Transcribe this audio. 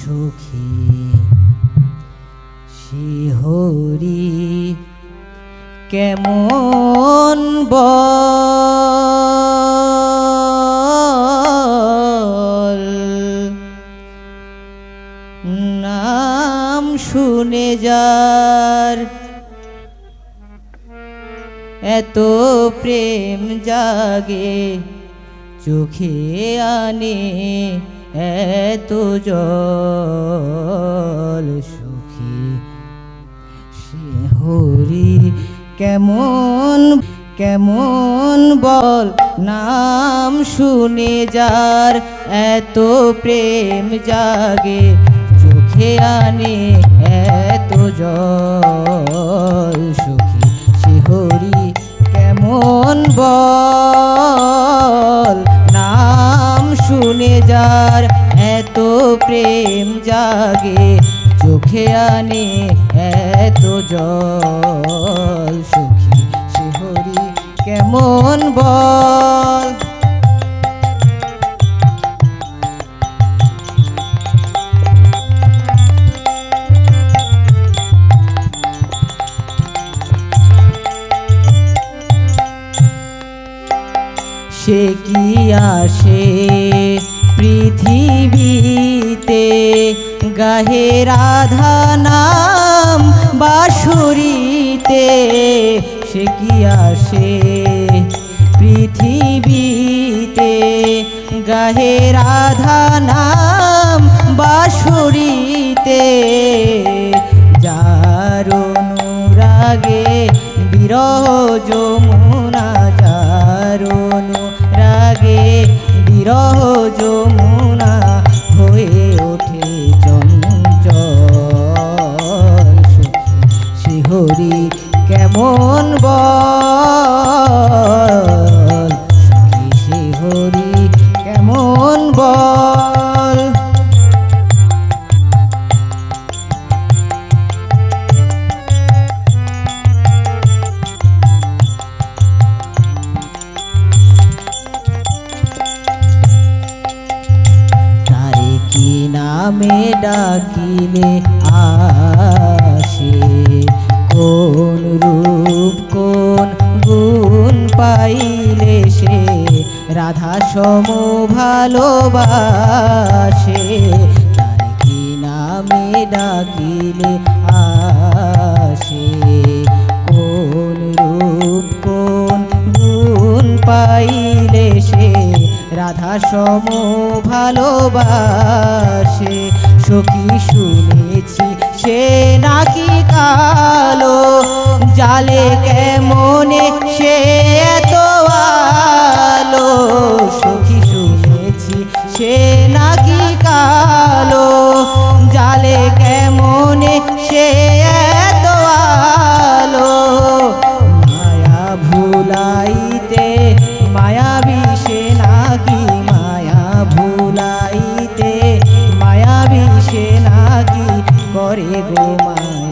সুখী শিহরি কেমন বল? নাম শুনে যার এত প্রেম জাগে চোখে আনে এত জল সুখী, সে হরি কেমন কেমন বল? নাম শুনে যার এত প্রেম জাগে, চোখে আনে এত জল সুখী, সে হরি যার এত প্রেম জাগে, চোখে আনে এত জল। সুখী সে হরি কেমন বল? সে কি আসে গাহে রাধা নাম, বাঁশুরিতে সে কি আসে? পৃথিবীতে গাহে রাধা নাম, বাঁশুরিতে যার অনুরাগে বিরহ যমুনা শিহরি কেমন বল? শিহরি কেমন বল? নামে ডাকিলে আসে সম ভালোবাসে তারে কি নামে ডাকিলে আসে। কোন রূপ, কোন গুণ পাইলে সে রাধা সম ভালোবাসে? সখী শুনেছি সে নাকি কালো, জালে কেমনে সে সে দোয়ালো মায়া ভুলাইতে, মায়া বিষে নাকি, মায়া ভুলাইতে, মায়া বিষে নাকি করে গো মায়া?